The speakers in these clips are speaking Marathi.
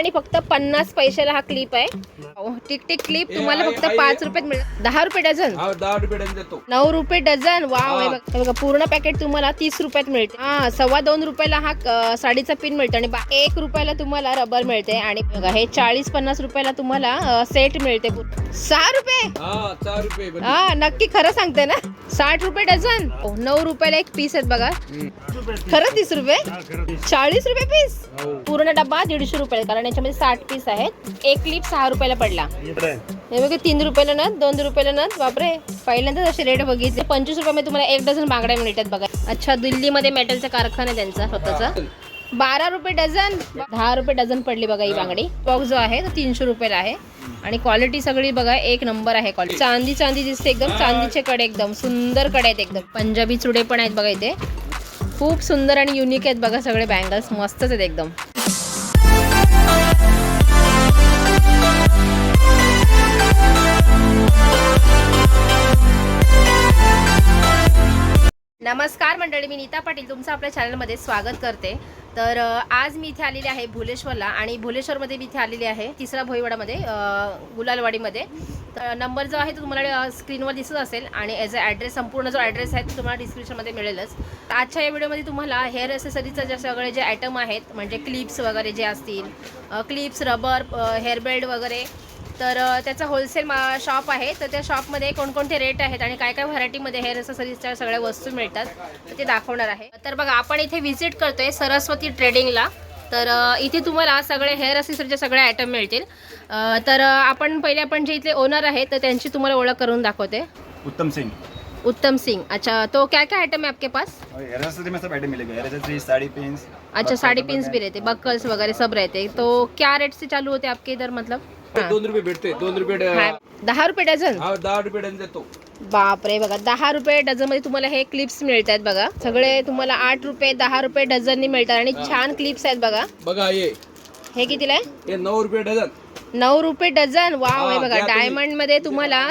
आणि फक्त पन्नास पैशाला हा क्लिप आहे. अहो, टिक टिक क्लिप तुम्हाला फक्त पाच रुपयात मिळेल दहा रुपये डझन. हा दहा रुपये डझन देतो. नऊ रुपये डझन. वाव हे हा. बघ- हे बघा पूर्ण पॅकेट तुम्हाला तीस रुपयात मिळते. हा सव्वा दोन रुपयाला हा साडीचा पिन मिळतो आणि बा- एक रुपयाला तुम्हाला रबर मिळते आणि बघा हे चाळीस पन्नास रुपयाला तुम्हाला सेट मिळते पूर्ण. सहा रुपये? हा चार रुपये बंद. हा नक्की खरं सांगते ना. साठ रुपये डझन. ओ, नऊ रुपयाला एक पीस आहेत बघा. खरं तीस रुपये? चाळीस रुपये पीस हो. पूर्ण डब्बा दीडशे रुपये कारण याच्यामध्ये साठ पीस आहेत. एक क्लिप सहा रुपयाला पडला. हे बघा तीन रुपयाला नथ दोन रुपयाला नथ. बापरे पहिल्यांदाच असे रेट बघितले. पंचवीस रुपयामध्ये तुम्हाला एक डझन बांगड्या मिळतात बघा. अच्छा दिल्लीमध्ये मेटलचा कारखाना आहे त्यांचा स्वतःचा. बारा रुपये डझन दहा रुपये डझन पडली बघा ही बांगडी. बॉक्स जो आहे तो तीनशे रुपयाला आहे. आणि क्वालिटी सगळी बघा एक नंबर आहे क्वालिटी चांदी चांदी दिसते एकदम. चांदीचे कडे एकदम सुंदरकडे आहेत एकदम. पंजाबी चुडे पण आहेत बघा इथे. खूप सुंदर आणि युनिक आहेत बघा सगळे बँगल्स मस्तच आहेत एकदम. नमस्कार मंडळी मी नीता पाटील तुमचं आपल्या चॅनलमध्ये स्वागत करते. तर आज मी इथे आलेली आहे भुलेश्वरला आणि भुलेश्वरमध्ये मी इथे आलेली आहे तिसरा भोईवाडामध्ये गुलालवाडीमध्ये. तर नंबर जो आहे तो तुम्हाला स्क्रीनवर दिसत असेल आणि ॲज अ ॲड्रेस संपूर्ण जो ॲड्रेस आहे तो तुम्हाला डिस्क्रिप्शनमध्ये मिळेलच. तर आजच्या या व्हिडिओमध्ये तुम्हाला हेअर असेसरीचं जे सगळे जे आयटम आहेत म्हणजे क्लिप्स वगैरे जे असतील क्लिप्स रबर हेअर बेल्ट वगैरे तर त्याचं होलसेल मा शॉप आहे. तर त्या शॉपमध्ये कोणकोणते रेट आहेत आणि काय काय व्हरायटीमध्ये हेअर एक्सेसरीजच्या सगळ्या वस्तू मिळतात तर ते दाखवणार आहे. तर बघा आपण इथे व्हिजिट करतोय सरस्वती ट्रेडिंगला तर इथे तुम्हाला सगळे हेअर एक्सेसरीचे सगळे आयटम मिळतील. तर आपण पहिले आपण जे इथले ओनर आहेत तर त्यांची तुम्हाला ओळख करून दाखवते. उत्तम सिंह उत्तम सिंग. अच्छा तो क्या क्या आइटम है आपके पास? और हेयर एक्सेसरी में सब आइटम मिलेगा. हेयर एक्सेसरी साड़ी पिन्स अच्छा साड़ी पिन्स भी रहते बक्कल्स वगैरह सब रहते. तो क्या रेट से चालू होते आपके इधर मतलब. दोन रुपये भेटते दोन रुपये ड- दहा रुपये डझन? हा दहा रुपये डझन देतो. बापरे बघा दहा रुपये डझनमध्ये तुम्हाला हे क्लिप्स मिळत आहेत बघा. सगळे तुम्हाला आठ रुपये दहा रुपये डझननी मिळतात आणि छान क्लिप्स आहेत बघा. बघा हे. हे कितीला आहे? हे नऊ रुपये डझन. नऊ रुपये डझन. वाव हे बघा. डायमंडमध्ये तुम्हाला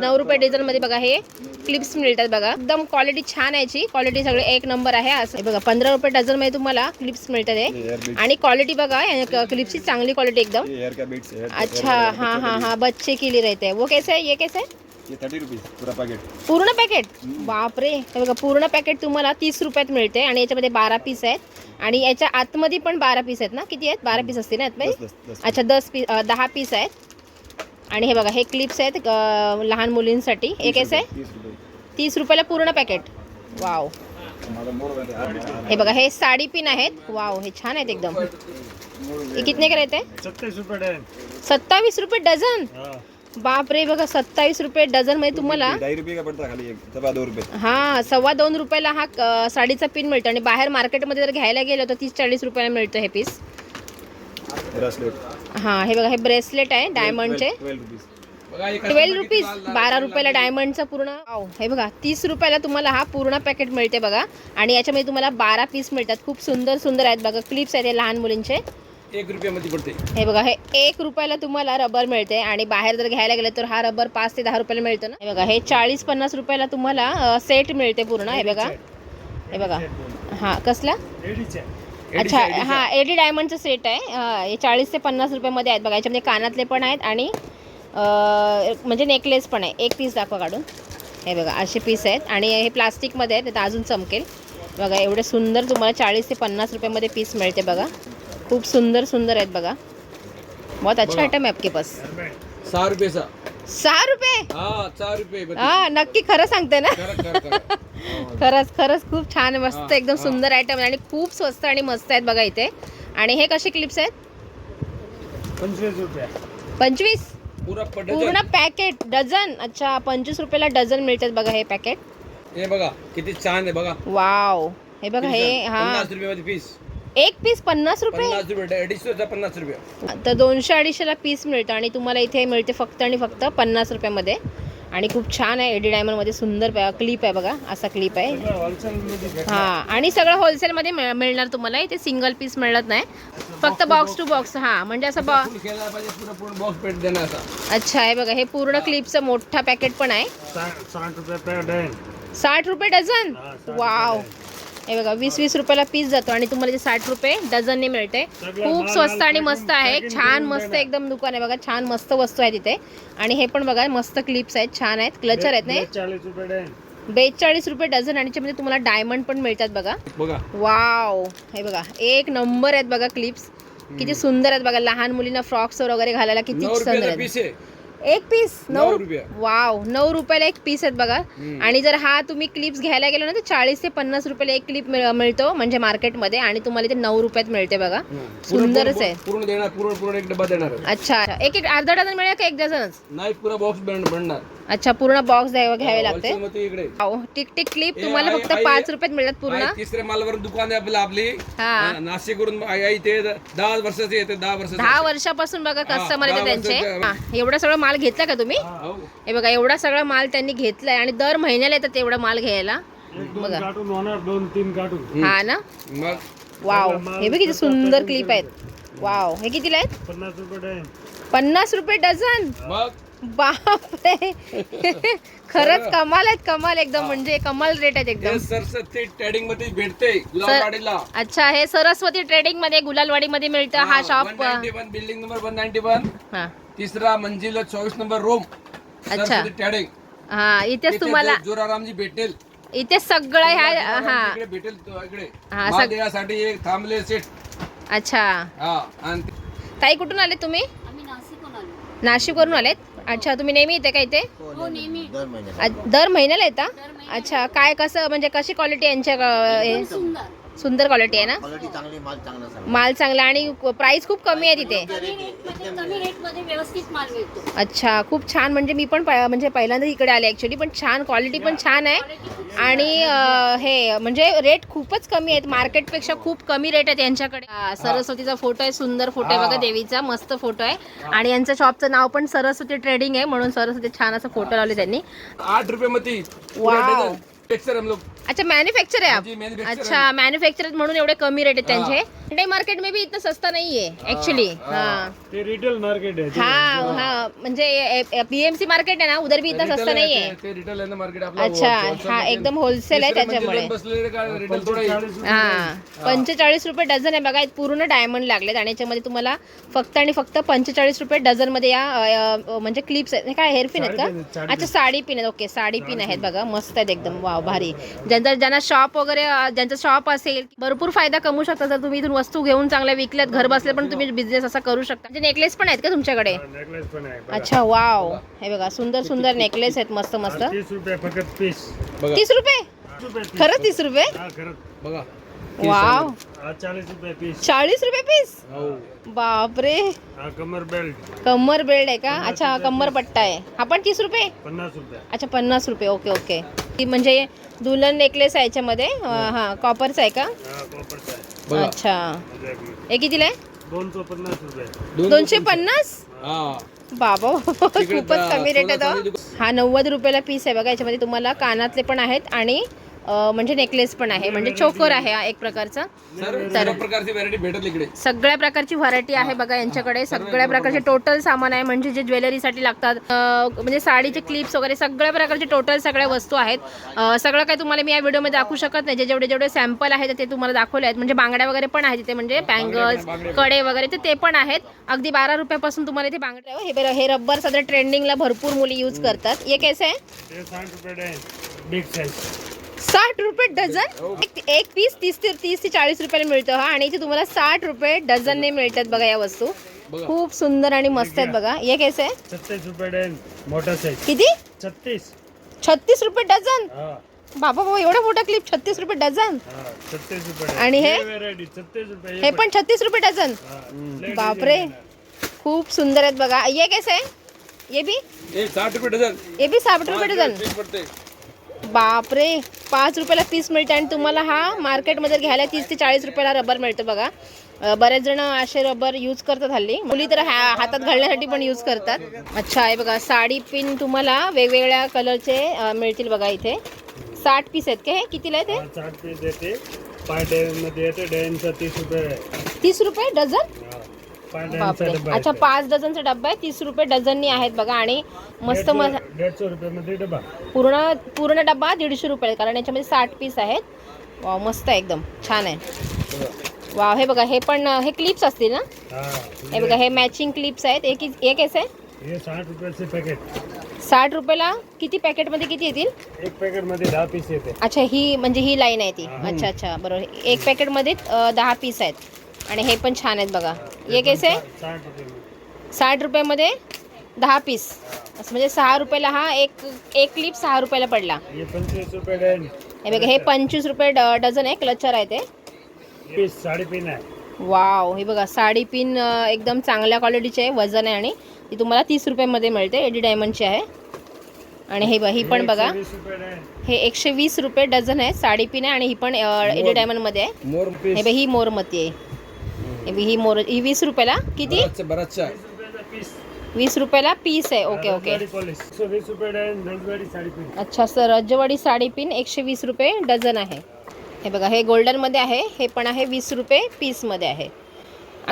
नऊ रुपये डझनमध्ये बघा हे क्लिप्स मिळतात बघा. एकदम क्वालिटी छान आहे याची. क्वालिटी सगळे एक नंबर आहे असं. हे बघा पंधरा रुपये डझनमध्ये तुम्हाला क्लिप्स मिळतात हे. बीट्स आणि क्वालिटी बघा क्लिप्सची चांगली क्वालिटी एकदम. अच्छा हाँ हाँ हाँ बच्चे के लिए रहते वो कैसे है? ये कैसे है? ये थर्टी रुपीज पूरा पैकेट पूर्ण पॅकेट बापरे. हे बघा पूर्ण पॅकेट तुम्हाला तीस रुपयात मिळते आणि याच्यामध्ये बारा पीस आहेत. आणि याच्या आतमध्ये पण बारा पीस आहेत ना? किती आहेत? बारा पीस असतील ना आतमध्ये अच्छा दस पीस दहा पीस आहेत. आणि हे बघा हे क्लिप्स आहेत लहान मुलींसाठी. हे कैसे आहे? तीस रुपये. तीस रुपयाला पूर्ण पॅकेट वाव है बघा हे साडी पिन आहेत. वाव हे छान आहेत एकदम. कितने का रहते सत्ताईस रुपये डझन. सत्तावीस रुपये डझन? हाँ. बापरे बघा सत्तावीस रुपये डझनमध्ये तुम्हाला है खाली? एक सवा दो रुपये. हा सव्वा दोन रुपयाला हा साडीचा पिन मिळतो. आणि बाहेर मार्केटमध्ये जर घ्यायला गेलो तर तीस चाळीस रुपयाला मिळतं हे पीस ब्रेसलेट हा हे बघा हे ब्रेसलेट आहे डायमंडचे ट्वेल्व रुपीज बारा रुपयाला डायमंडचं पूर्ण हे बघा तीस रुपयाला तुम्हाला हा पूर्ण पॅकेट मिळते बघा. आणि याच्यामध्ये तुम्हाला बारा पीस मिळतात. खूप सुंदर सुंदर आहेत बघा क्लिप्स आहेत हे लहान मुलींचे. एक रुपयामध्ये पडते. हे बघा हे एक रुपयाला तुम्हाला रबर मिळते आणि बाहेर जर घ्यायला गेलं तर हा रबर पाच ते दहा रुपयाला मिळतो ना. हे बघा हे चाळीस पन्नास रुपयाला तुम्हाला सेट मिळते पूर्ण. हे बघा. हे बघा. हा कसला? अच्छा हा एडी डायमंडचं सेट आहे. अं, हे चाळीस ते पन्नास रुपयामध्ये आहेत. बघा याच्यामध्ये कानातले पण आहेत आणि अं, म्हणजे नेकलेस पण आहे. एक पीस दाखवा काढून. हे बघा असे पीस आहेत. आणि हे प्लास्टिकमध्ये आहेत. तर अजून चमकेल. बघा एवढे सुंदर तुम्हाला चाळीस ते पन्नास रुपयामध्ये पीस मिळते बघा. खूप सुंदर सुंदर आहेत बघा. बहुत अच्छा. आयटम आहे आपके पास. सहा रुपये हा सहा रुपये. हा नक्की खरं सांगते ना. खरं. खरंच खरंच खूप छान मस्त हा, एकदम हा. सुंदर आयटम आहे आणि खूप स्वस्त आणि मस्त आहेत बघा इथे. आणि हे कसे क्लिप्स आहेत? पंचवीस पूर्ण पॅकेट डझन. अच्छा पंचवीस रुपयाला डझन मिळतात बघा हे पॅकेट हे बघा किती छान आहे बघा. वाव हे बघा हे हा. पन्नास रुपयामध्ये पीस एक पीस पन्नास रुपये? पन्नास रुपये पन्नास रुपये. तर दोनशे अडीचशेला पीस मिळतं आणि तुम्हाला इथे मिळते फक्त आणि फक्त पन्नास रुपयामध्ये. आणि खूप छान आहे एडी डायमंडमध्ये सुंदर क्लिप आहे बघा असा क्लिप आहे. हा आणि सगळं होलसेलमध्ये मिळ- मिळणार तुम्हाला इथे सिंगल पीस मिळत नाही. फक्त बॉक्स टू बॉक्स हा म्हणजे असं बॉ फुल खेळायला पाहिजे पुरा पूर्ण बॉक्स पेट अच्छा हे बघा हे पूर्ण क्लिपचं मोठा पॅकेट पण आहे. साठ साठ रुपये डझन साठ रुपये डझन? हा, साठ वाव हे बघा वीस वीस रुपयाला पीस जातो आणि तुम्हाला ते साठ रुपये डझनने मिळते. खूप स्वस्त आणि मस्त आहे. छान मस्त एकदम दुकान आहे बघा छान मस्त वस्तू आहे तिथे. आणि हे पण बघा मस्त क्लिप्स आहेत छान आहेत क्लचर आहेत नाही चाळीस रुपये डझन. बेचाळीस रुपये डझन आणि त्याच्यामध्ये तुम्हाला डायमंड पण मिळतात बघा. बघा. वाव हे बघा एक नंबर आहेत बघा क्लिप्स किती सुंदर आहेत बघा लहान मुलींना फ्रॉक्स वगैरे घालायला किती सुंदर आहेत. पीस आहे. एक पीस नऊ रुपये. वाव नऊ रुपयाला एक पीस आहेत बघा. आणि जर हा तुम्ही क्लिप्स घ्यायला गेलो ना तर चाळीस ते पन्नास रुपयाला एक क्लिप मिळतो म्हणजे मार्केटमध्ये आणि तुम्हाला ते नऊ रुपयात मिळते बघा. सुंदरच पूर्ण- आहे. पूर्ण देणार पूर्ण पूर्ण एक डबा देणार अच्छा एक एक अर्धा डझन मिळेल का एक डझनच नाही पुरा बॉक्स बनणार अच्छा पूर्ण बॉक्स घ्यावे लागते टिक टिक क्लिप तुम्हाला आहे- फक्त आहे- पाच रुपयात मिळतात पूर्ण आहे, तिसऱ्या मालवरून दुकान आहे आपलं आपली हा. नाशिक वरून दहा वर्षाचे दहा वर्षाचे दहा वर्षापासून बघा कस्टमर येते त्यांचे. हा, एवढा सगळं माल घेतला का तुम्ही? हो. हे. बघा एवढा सगळा माल त्यांनी घेतलाय आणि दर महिन्याला येतात एवढा माल घ्यायला. बघा. दोन तीन कार्टून. हा ना? मग? वाव. हे बघ किती सुंदर क्लिप आहेत. वाव. हे कितीला आहेत? पन्नास रुपये डझन. पन्नास रुपये डझन? मग? बापरे. खरंच कमाल आहेत कमाल एकदम म्हणजे कमाल रेट आहेत एकदम. सरस्वती ट्रेडिंगमध्ये भेटते गुलाबवाडीला अच्छा हे सरस्वती ट्रेडिंगमध्ये गुलालवाडी मध्ये मिळतं हा shop one building number one ninety one हा. तिसरा मंजिल चोवीस नंबर रूम अच्छा. ट्रेडिंग हा इथेच तुम्हाला जोरारामजी भेटेल. इथे सगळं ह्या हा. भेटेल इकडे. थांबले सेट अच्छा. हा ताई कुठून आले तुम्ही? आम्ही नाशिकहून आलो. नाशिकवरून आलेत? अच्छा तुम्ही नेहमी येते का इथे? हो नेहमी. अ- दर महिन्याला. येता? अच्छा काय कसं म्हणजे कशी क्वालिटी यांच्या हे? सुंदर. सुंदर क्वालिटी आहे ना? क्वालिटी चांगली माल चांगला सगळा. माल चांगला आणि प्राइस खूप कमी आहे तिथे. कमी रेटमध्ये कमी रेटमध्ये व्यवस्थित माल मिळतो. अच्छा खूप छान. म्हणजे मी पण म्हणजे पहिल्यांदा इकडे आले ॲक्च्युली पण छान क्वालिटी पण छान आहे. आणि अ, हे म्हणजे रेट खूपच कमी आहेत. मार्केटपेक्षा खूप कमी रेट आहेत यांच्याकडे. हा, सरस्वतीचा फोटो आहे. सुंदर फोटो आहे बघा देवीचा. मस्त फोटो आहे. आणि यांच्या शॉपचं नाव पण सरस्वती ट्रेडिंग आहे. म्हणून सरस्वती छान असं फोटो लावले त्यांनी. आठ रुपये मध्ये वाव. टेक्सर हम लोग। अच्छा मैन्युफैक्चर है आप? जी, manufacturer अच्छा मैन्युफैक्चर म्हणून एवढे कमी रेट आहेत त्यांचे? इंडिया मार्केट में भी इतना सस्ता नहीं है एक्चुअली हाँ। ते रिटेल मार्केट आहे ते. हाँ हाँ म्हणजे पीएमसी मार्केट है ना उधर भी इतना सस्ता नहीं है। ते रिटेल आहे ना मार्केट आपला अच्छा wholesale हा. एकदम होलसेल आहे त्याच्यामुळे. बसलेले रिटेल थोडं हा पंचेचाळीस रुपये डझन आहे. बघा पूर्ण डायमंड लागलेत आणि याच्यामध्ये तुम्हाला फक्त आणि फक्त पंचेचाळीस रुपये डझनमध्ये या म्हणजे क्लिप्स आहेत. हे काय हेअरपिन आहेत साडी पिन आहेत, का साडी अच्छा साडी पिन आहेत. ओके साडी पिन आहेत बघा मस्त आहेत एकदम. वाव भारी. ज्यांचा ज्यांना शॉप वगैरे ज्यांचं शॉप असेल भरपूर फायदा कमवू शकता जर तुम्ही इथून वस्तू घेऊन चांगल्या विकल्यात घर बसले पण तुम्ही बिझनेस असा करू शकता. म्हणजे नेकलेस पण आहेत का तुमच्याकडे? नेकलेस पण आहे बघा. अच्छा वाव हे बघा सुंदर सुंदर नेकलेस आहेत मस्त मस्त. तीस रुपये फक्त पीस बघा. तीस रुपये? तीस रुपये piece. खरंच तीस रुपये? हा खरंच बघा. वाव हा चाळीस रुपये पीस चाळीस रुपये पीस हो. बापरे. हा कमर बेल्ट कमर बेल्ट आहे का? अच्छा कमर पट्टा आहे. हा पण तीस रुपये? पन्नास रुपये. अच्छा पन्नास रुपये. ओके ओके ती म्हणजे दुल्हन नेकलेस आहे याच्यामध्ये. अं, हा. कॉपरचा आहे का? हा कॉपरचा आहे. बघा. अच्छा. हे कितीला आहे? दोनशे पन्नास रुपये दोन- दोनशे पन्नास. हा. बाबा खूपच कमी रेट आहे तो. हा नव्वद रुपयाला पीस आहे बघा याच्यामध्ये तुम्हाला कानातले पण आहेत आणि म्हणजे नेकलेस पण आहे. म्हणजे चोकर आहे हा एक प्रकारचा. सर्व सर्व प्रकारची व्हरायटी भेटेल इकडे. सगळ्या प्रकारची व्हरायटी आहे बघा यांच्याकडे. सगळ्या प्रकारचे टोटल सामान आहे. म्हणजे जे ज्वेलरीसाठी लागतात अं, म्हणजे साडीचे क्लिप्स वगैरे सगळ्या प्रकारचे टोटल सगळ्या वस्तू आहेत. अं, सगळं काही तुम्हाला मी या व्हिडिओमध्ये दाखवू शकत नाही. जे जेवढे जेवढे सॅम्पल आहेत ते तुम्हाला दाखवले आहेत. म्हणजे बांगड्या वगैरे पण आहेत तिथे. म्हणजे बँगल्सकडे वगैरे ते ते पण आहेत. अगदी बारा रुपयापासून तुम्हाला इथे बांगड्या हे बरं हे रब्बर सध्या ट्रेंडिंगला भरपूर मुली यूज करतात. हे कैसे आहे? साठ रुपये बिग साठ रुपये डझन. एक- एक पीस तीस ते तीस ते चाळीस रुपयाला मिळतो हा. आणि इथे तुम्हाला साठ रुपये डझनने मिळतात बघा या वस्तू. खूप सुंदर आणि मस्त आहेत बघा. हे कैसे आहे? छत्तीस रुपये डझन. मोठा साईज किती? छत्तीस. छत्तीस रुपये डझन? हा. बाबा बाबा एवढा मोठा क्लिप छत्तीस रुपये डझन? हा छत्तीस रुपये आणि हे? व्हेरायटी छत्तीस रुपये हे पण. छत्तीस रुपये डझन. हा. बापरे. खूप सुंदर आहेत बघा. ये कैसे आहे? ये भी हे साठ रुपये डझन. ये भी साठ रुपये डझन. बापरे पाच रुपयाला पीस मिळते आणि तुम्हाला हा मार्केटमध्ये घ्यायला तीस ते चाळीस रुपयाला रबर मिळतो बघा. बरेच जण असे रबर यूज करतात हल्ली. मुली तर हा- हातात घालण्यासाठी पण यूज करतात. अच्छा आहे बघा साडी पिन तुम्हाला वेगवेगळ्या कलरचे मिळतील बघा इथे. साठ पीस आहेत का हे? कितीला आहे हा, साठ पीसमध्ये येते तीस रुपये. ते तीस रुपये डझन? बापरे. अच्छा. पाच डझनचा डब्बा आहे तीस रुपये डझननी आहेत बघा आणि मस्त मस्त डबा. पूर्ण पूर्ण डब्बा दीडशे रुपये कारण याच्यामध्ये साठ पीस आहेत. वाव मस्त आहे एकदम. छान आहे. वाव हे बघा हे पण हे क्लिप्स असतील ना? हा बघा हे मॅचिंग क्लिप्स आहेत. एक एक आहे? साठ रुपयाचे पॅकेट साठ रुपयाला किती पॅकेटमध्ये किती येतील? एक पॅकेटमध्ये दहा पीस येते. अच्छा ही म्हणजे ही लाईन आहे ती. अच्छा अच्छा बरोबर. एक पॅकेटमध्ये दहा पीस आहेत. आणि हे पण छान आहेत बघा. हे कैसे? साठ रुपये. साठ रुपयामध्ये दहा पीस. असं म्हणजे सहा रुपयाला हा एक एक क्लिप सहा रुपयाला पडला. हे हे बघा हे पंचवीस रुपये डझन आहे क्लचर आहे ते. पीस साडेतीन आहे. वाव हे बघा साडी पिन एकदम चांगल्या क्वालिटीची आहे वजन आहे आणि ती तुम्हाला तीस रुपयामध्ये मिळते एडी डायमंडची आहे. आणि हे बघा ही पण बघा. हे एकशे वीस रुपये डझन आहे. साडी पिन आहे आणि ही पण एडी डायमंडमध्ये आहे. हे बघा ही मोरमती आहे. हे ही मोर ही वीस रुपयाला किती? वीस रुपयाला पीस आहे. Okay okay. अच्छा सर रजवाडी साडी पिन एकशे वीस रुपये डझन आहे. हे बघा हे गोल्डनमध्ये आहे हे पण आहे वीस रुपये पीसमध्ये आहे.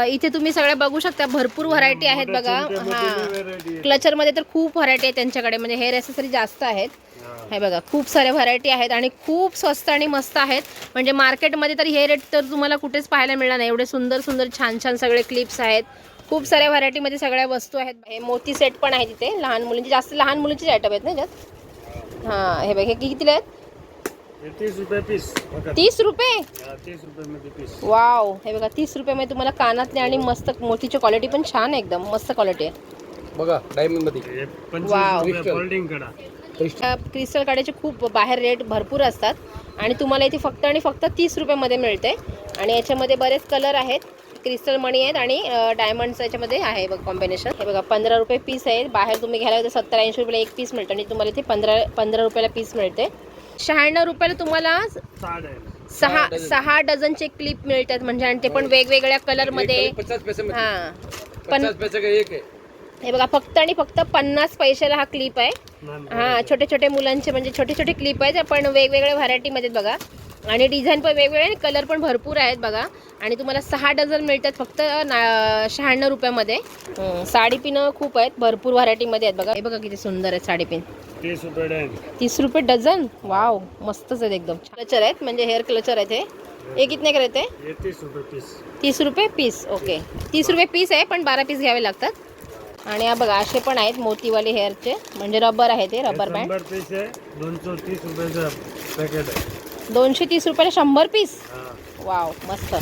इथे तुम्ही सगळ्या बघू शकता भरपूर व्हरायटी आहेत बघा. हां. क्लचरमध्ये तर खूप व्हरायटी आहे त्यांच्याकडे म्हणजे हेअर ॲसेसरी जास्त आहेत. हे. बघा खूप साऱ्या व्हरायटी आहेत आणि खूप स्वस्त आणि मस्त आहेत. म्हणजे मार्केटमध्ये तर हे रेट तर तुम्हाला कुठेच पाहायला मिळणार नाही. एवढे सुंदर सुंदर छान छान सगळे क्लिप्स आहेत. खूप साऱ्या व्हरायटीमध्ये सगळ्या वस्तू आहेत. हे मोती सेट पण आहे तिथे लहान मुलींचे. जास्त लहान मुलींचेच आयटम आहेत ना याच्यात? हां हे बघ हे कितीला आहेत? तीस रुपये पीस बघा. तीस रुपये? हा, तीस रुपये मध्ये पीस वाव. हे बघा तीस रुपयामध्ये तुम्हाला कानातले आणि मस्त मोतीची क्वालिटी पण छान आहे एकदम. मस्त क्वालिटी आहे. बघा डायमंडमध्ये वाव. क्रिस्टल काड्याचे खूप बाहेर रेट भरपूर असतात. आणि तुम्हाला इथे फक्त आणि फक्त तीस रुपयामध्ये मिळते. आणि याच्यामध्ये बरेच कलर आहेत. क्रिस्टल मणी आहेत आणि डायमंडचं याच्यामध्ये आहे बघ कॉम्बिनेशन हे बघा पंधरा रुपये पीस आहे बाहेर तुम्ही घ्यायला तर सत्तर ऐंशी रुपयाला एक पीस मिळतं आणि तुम्हाला इथे पंधरा पंधरा रुपयाला पीस मिळते. शहाण्णव रुपयाला तुम्हाला सहा डझन. सहा डझनचे क्लिप मिळतात म्हणजे आणि ते पण वेगवेगळ्या कलरमध्ये पचास पैसे मध्ये. हां. पण हे बघा फक्त आणि फक्त पन्नास पैशाला हा क्लिप आहे. हा छोटे छोटे मुलांचे म्हणजे छोटे छोटे क्लिप आहेत पण वेगवेगळ्या व्हरायटीमध्ये बघा. आणि डिझाईन पण वेगवेगळे कलर पण भरपूर आहेत बघा. आणि तुम्हाला सहा डझन मिळतात फक्त ना शहाण्णव रुपयामध्ये. हं, साडी पिनं खूप आहेत भरपूर व्हरायटीमध्ये आहेत बघा. हे बघा किती सुंदर आहेत साडी पिन. तीस रुपये डॅन तीस रुपये डझन? वाव मस्तच आहेत एकदम. क्लचर आहेत म्हणजे हेअर क्लचर आहेत हे. हे कितने का रहते हे तीस रुपये पीस तीस रुपये पीस ओके तीस रुपये पीस आहे पण बारा पीस घ्यावे लागतात. आणि हा बघा असे पण आहेत मोतीवाले हेअरचे म्हणजे रबर आहे ते रबर बँड शंभर पीस आहे दोनशे तीस रुपयाचं पॅकेट आहे. दोनशे तीस रुपयाला शंभर पीस हा. वाव मस्त.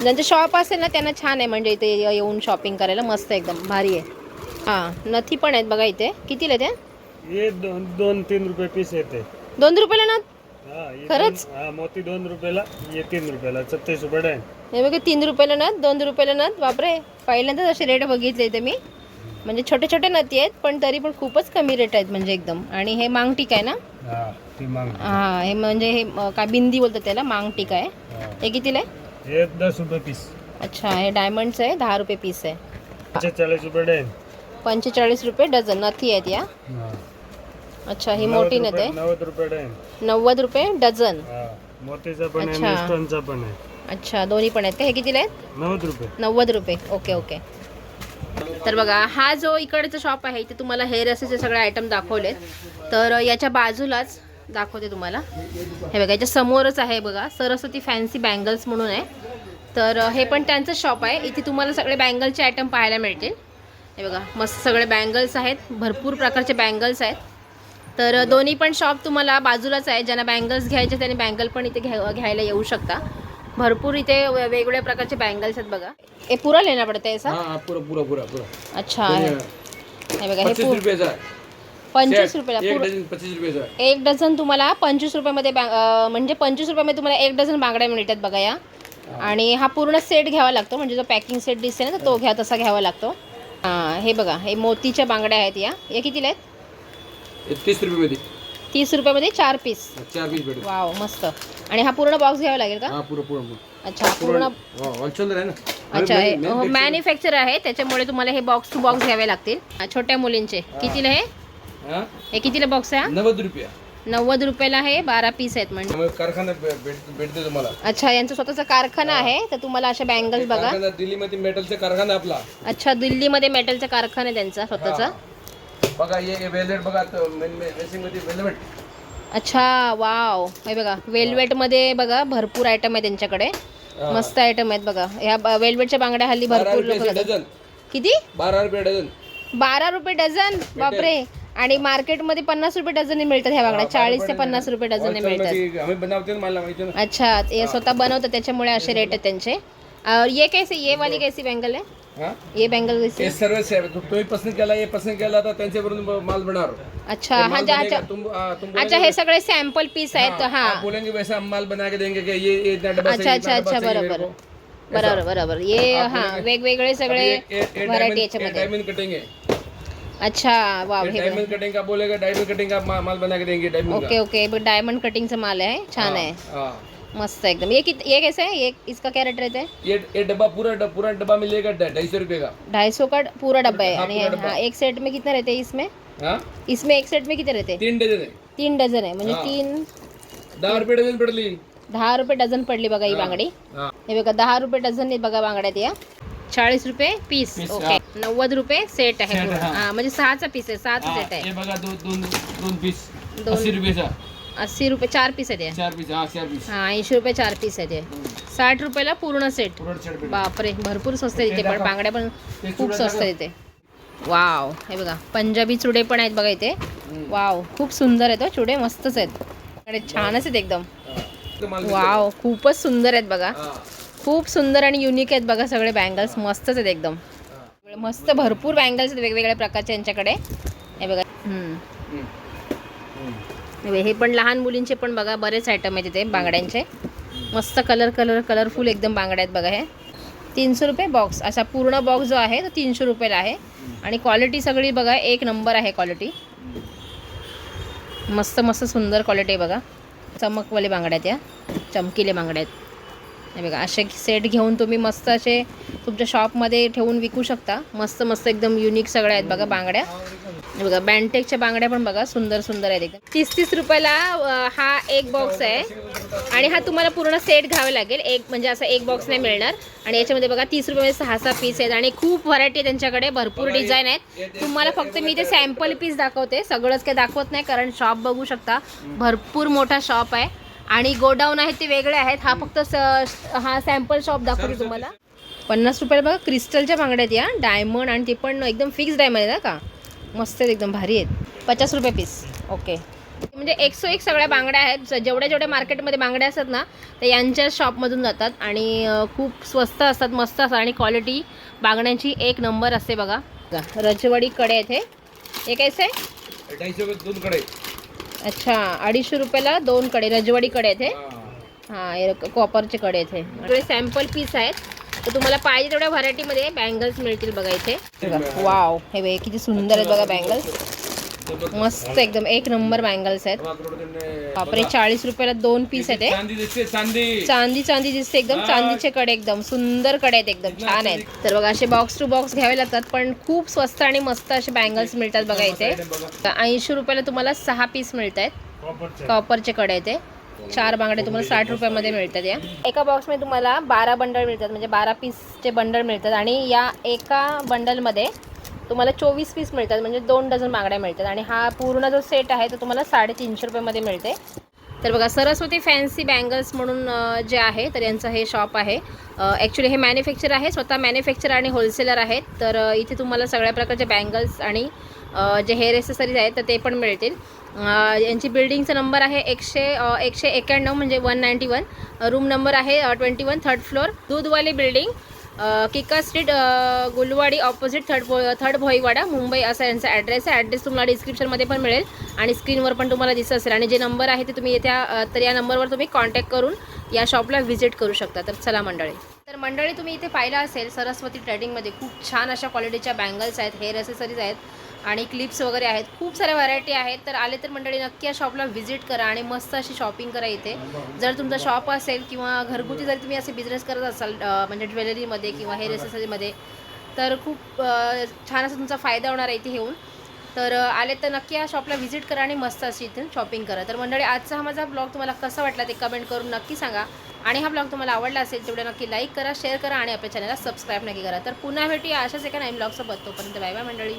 ज्यांचं शॉप असेल ना त्यांना छान आहे म्हणजे इथे ये- येऊन शॉपिंग करायला मस्त एकदम भारी आहे. हां नथी पण आहेत बघा इथे. कितीला त्या हे दोन दोन तीन रुपये पीस येते. दोन रुपयाला ना? हा हे खरंच? दोन- हा मोती दोन रुपयाला हे तीन रुपयाला सत्तावीस रुपये हे बघा तीन रुपयाला नथ दोन रुपयाला नथ बापरे. पहिल्यांदाच असे रेट बघितले इथे मी. म्हणजे छोटे छोटे नथी आहेत पण तरी पण खूपच कमी रेट आहेत म्हणजे एकदम. आणि हे मांग टीक आहे ना? हा ती माग हा हे म्हणजे हे अं, काय बिंदी बोलतात त्याला मांग टीक आहे. हे. कितीला आहे? हे दस रुपये पीस अच्छा हे डायमंडचं आहे दहा रुपये पीस आहे. पंचेचाळीस रुपये डॅन पंचेचाळीस रुपये डझन नथी आहेत या. अच्छा ही मोठी नथ आहे. नव्वद रुपये डॅन नव्वद रुपये डझन. पण आहे अच्छा. पण आहे. अच्छा दोन्ही पण आहेत का? हे कितीला आहेत? नव्वद रुपये. नव्वद रुपये. Okay okay. तर बघा हा जो इकडचा शॉप आहे इथे तुम्हाला हेअर असेचे सगळे आयटम दाखवलेत. तर याच्या बाजूलाच दाखवते तुम्हाला. हे बघा याच्या समोरच आहे बघा सरस्वती फॅन्सी बँगल्स म्हणून आहे. तर हे पण त्यांचं शॉप आहे. इथे तुम्हाला सगळे बँगलचे आयटम पाहायला मिळतील. हे बघा मस्त सगळे बँगल्स आहेत. भरपूर प्रकारचे बँगल्स आहेत. तर दोन्ही पण शॉप तुम्हाला बाजूलाच आहे. ज्यांना बँगल्स घ्यायचे त्यांनी बँगल पण इथे घ्या घ्यायला येऊ शकता. भरपूर इथे वेगवेगळ्या प्रकारचे बँगल्स आहेत बघा. हे पुरा लेना पडतं आहे हा पुरा पुरा पुरा पुरा. अच्छा. हे हे बघा हे. पंचवीस. रुपयाला एक डझन तुम्हाला पंचवीस रुपयामध्ये म्हणजे पंचवीस रुपयामध्ये तुम्हाला एक डझन बांगड्या मिळतात बघा या. आणि हा पूर्ण सेट घ्यावा लागतो. म्हणजे जो पॅकिंग सेट दिसते ना तो घ्या तसा घ्यावा लागतो. हां बघा हे मोतीच्या बांगड्या आहेत या. या कितीला आहेत? तीस रुपये मध्ये तीस रुपयामध्ये चार पीस. चार पीस वाव मस्त. आणि हा पूर्ण बॉक्स घ्यावा लागेल का? हा पुरा पुरा पुरा अच्छा पूर्ण आहे ना? अच्छा अरे, हे मॅन्युफॅक्चर आहे त्याच्यामुळे तुम्हाला हे बॉक्स टू बॉक्स घ्यावे लागतील. छोट्या मुलींचे. कितीला हे? हा? कितीला बॉक्स आहे? नव्वद रुपया. नव्वद रुपयाला हे बारा पीस आहेत म्हणजे कारखाना भेटते तुम्हाला. अच्छा यांचा स्वतःचा कारखाना आहे तर तुम्हाला अशा बँगल्स बघा. दिल्लीमध्ये मेटलचा कारखाना आपला. अच्छा दिल्लीमध्ये मेटलचा कारखाना आहे त्यांचा स्वतःचा. बघा हे वेलवेट बघा मेसिंगमध्ये वेलवेट. अच्छा वाव. हे बघा वेल्वेटमध्ये बघा भरपूर आयटम आहे त्यांच्याकडे. मस्त आयटम आहेत बघा. ह्या वेल्वेटच्या बांगड्या हल्ली भरपूर लोक किती? बारा रुपये डझन. बारा रुपये डझन? बापरे. आणि मार्केटमध्ये पन्नास रुपये डझन मिळतात ह्या बांगड्या. चाळीस ते पन्नास रुपये डझन. मिळतात. अच्छा स्वतः बनवतात त्याच्यामुळे असे रेट आहेत त्यांचे. ये कैसे ये वाली कैसी बैंगल है हा? ये बैंगल हे सर्व से- तु- तुम्ही पसंत केला हे पसंत केला तर त्यांच्यावरून माल बनणार अच्छा हा बनेगा, अच्छा अच्छा हे सगळे सॅम्पल पीस आहेत हाँ, बोलेंगे वैसा माल बना के देंगे कि ये ये डब्बा अच्छा अच्छा अच्छा बरोबर। बरोबर बरोबर। ये हा वेगवेगळे सगळे व्हरायटी याच्यामध्ये डायमंड कटिंग है। अच्छा वाव हे डायमंड कटिंग का बोलेगा डायमंड कटिंग का माल बना के देंगे डायमंड ओके ओके डायमंड कटिंगचा माल आहे छान आहे. हाँ मस्त एकदम। ये कित ये कैसे है? ये इसका क्या रेट रहता है? ये ये डब्बा पूरा डब- पूरा डब्बा मिलेगा ढाई सौ रुपये का। ढाई सौ का पूरा डब्बा है? हाँ, आणि हाँ एक सेट में कितना रहते हैं इसमें? हाँ? इसमें एक सेट में किती रहते हैं? तीन डझन आहे तीन डझन आहे म्हणजे हा. तीन दहा रुपये डझन पडली। दहा रुपये डझन पडली बघा ही बांगडी. हा. हे बघा दहा रुपये डझन आहेत बघा बांगड्यात या. चाळीस रुपये पीस. ओके. नव्वद रुपये सेट आहे. हा. हा म्हणजे सहाचा पीस आहे सहाचा सेट आहे. हे बघा दोन दोन पीस. दोन. रुपयेचा. अस्सी रुपये चार पीस आहेत या. चार पीस हा चार पीस. हा ऐंशी रुपये चार पीस आहेत हे. साठ रुपयाला पूर्ण सेट. बापरे भरपूर स्वस्त आहे इथे पण. बांगड्या पण खूप स्वस्त. आहे इथे. वाव हे बघा पंजाबी चुडे पण आहेत बघा इथे. वाव खूप सुंदर आहेत हो चुडे मस्तच आहेत. छानच आहेत एकदम. वाव खूपच सुंदर आहेत बघा. खूप सुंदर आणि युनिक आहेत बघा सगळे बँगल्स मस्तच आहेत एकदम. मस्त भरपूर बँगल्स आहेत वेगवेगळ्या प्रकारचे यांच्याकडे. हे बघा. हे पण लहान मुलींचे पण बघा बरेच आयटम आहेत तिथे बांगड्यांचे. मस्त कलर कलर कलरफुल एकदम बांगड्या आहेत बघा हे. तीनशे रुपये बॉक्स असा पूर्ण बॉक्स जो आहे तो तीनशे रुपयाला आहे. आणि क्वालिटी सगळी बघा एक नंबर आहे क्वालिटी मस्त मस्त सुंदर क्वालिटी आहे बघा. चमकवाले बांगड्या आहेत या. चमकीले बांगड्या आहेत. बघा असे सेट घेऊन तुम्ही मस्त असे तुमच्या शॉपमध्ये ठेवून विकू शकता. मस्त मस्त एकदम युनिक सगळ्या आहेत बघा बांगड्या. बघा बँटेकच्या बांगड्या पण बघा सुंदर सुंदर आहेत एकदम. तीस तीस रुपयाला हा एक बॉक्स आहे. आणि हा तुम्हाला पूर्ण सेट घ्यावा लागेल. एक म्हणजे असा एक बॉक्स नाही मिळणार. आणि याच्यामध्ये बघा तीस रुपये सहा सहा पीस आहेत. आणि खूप व्हरायटी त्यांच्याकडे. भरपूर डिझाईन आहेत. तुम्हाला फक्त मी ते सॅम्पल पीस दाखवते. सगळंच काही दाखवत नाही कारण शॉप बघू शकता. भरपूर मोठा शॉप आहे. आणि गोडाऊन आहेत ते वेगळे आहेत. हा फक्त हा सॅम्पल शॉप दाखवते तुम्हाला. पन्नास रुपयाला बघा क्रिस्टलच्या बांगड्या आहेत या. डायमंड आणि ते पण एकदम फिक्स डायमंड आहे ना का? मस्त आहेत एकदम भारी आहेत. पचास रुपये पीस ओके म्हणजे एकशे एक सगळ्या बांगड्या आहेत. जेवढ्या जेवढ्या मार्केटमध्ये बांगड्या असतात ना त्या यांच्या शॉपमधून जातात आणि खूप स्वस्त असतात मस्त असतात आणि क्वालिटी बांगड्यांची एक नंबर असते बघा. रजवाडी कडे आहेत हे. हे कैसे? सौ दोन कडे. अच्छा अडीचशे रुपयाला दोन कडे रजवाडी कडे आहेत हे. हा. कॉपरचे कडे आहेत हे. सॅम्पल पीस आहेत. तर तुम्हाला पाहिजे तेवढ्या व्हरायटीमध्ये बँगल्स मिळतील बघा इथे. वाव हे बघ किती सुंदर आहेत बघा बँगल्स. मस्त एकदम एक नंबर बँगल्स आहेत. बापरे चाळीस रुपयाला दोन पीस आहेत हे. चांदी दिसते चांदी. चांदी चांदी दिसते एकदम चांदीचे कडे एकदम सुंदरकडे आहेत एकदम छान आहेत. तर बघा असे बॉक्स टू बॉक्स घ्यावे लागतात पण खूप स्वस्त आणि मस्त असे बँगल्स मिळतात बघा इथे. ऐंशी रुपयाला तुम्हाला सहा पीस मिळत आहेत कॉपरचे कॉपरचे कडे ते चार बांगडे तुम्हाला साठ रुपयामध्ये मिळतात या. एका बॉक्समध्ये तुम्हाला बारा बंडल मिळतात म्हणजे बारा पीसचे बंडल मिळतात आणि या एका बंडलमध्ये तुम्हाला चोवीस पीस मिळतात म्हणजे दोन डझन बांगड्या मिळतात आणि हा पूर्ण जो सेट आहे तो तुम्हाला साडेतीनशे रुपयामध्ये मिळते. तर बघा सरस्वती फॅन्सी बँगल्स म्हणून जे आहे तर यांचं हे शॉप आहे. ॲक्च्युली हे मॅन्युफॅक्चर आहे स्वतः मॅन्युफॅक्चर आणि होलसेलर आहेत. तर इथे तुम्हाला सगळ्या प्रकारचे बँगल्स आणि जे हेअर एसेसरीज आहेत तर ते पण मिळतील. यांची बिल्डिंगचा नंबर आहे एकशे एकशे एक्याण्णव म्हणजे one ninety one. Room number आहे twenty one third floor दूधवाली building Kika street Gulwadi opposite third third Bhoiwada Mumbai असा यांचा ॲड्रेस आहे. ॲड्रेस तुम्हाला डिस्क्रिप्शनमध्ये पण मिळेल आणि स्क्रीनवर पण तुम्हाला दिसत असेल. आणि जे नंबर आहे ते तुम्ही येत्या तर या नंबरवर तुम्ही कॉन्टॅक्ट करून या शॉपला व्हिजिट करू शकता. तर चला मंडळी. तर मंडळी तुम्ही इथे पाहिलं असेल सरस्वती ट्रेडिंगमध्ये खूप छान अशा क्वालिटीच्या बँगल्स आहेत हेअर असेसरीज आहेत. आणि क्लिप्स वगैरे आहेत. खूप साऱ्या व्हरायटी आहेत. तर आले तर मंडळी नक्की या शॉपला व्हिजिट करा आणि मस्त अशी शॉपिंग करा इथे. जर तुमचा शॉप असेल किंवा घरगुती जर तुम्ही असे बिझनेस करत असाल म्हणजे ज्वेलरीमध्ये किंवा हेअर एसेसरीमध्ये तर खूप छान असा तुमचा फायदा होणार आहे इथे येऊन. तर आले तर नक्की या शॉपला व्हिजिट करा आणि मस्त अशी इथून शॉपिंग करा. तर मंडळी आजचा हा माझा ब्लॉग तुम्हाला कसा वाटला ते कमेंट करून नक्की सांगा. आणि हा ब्लॉग तुम्हाला आवडला असेल तेवढं नक्की लाईक करा शेअर करा आणि आपल्या चॅनलला सबस्क्राईब नक्की करा. तर पुन्हा भेटूया अशाच एका नवीन ब्लॉगसोबत तोपर्यंत बाय बाय मंडळी.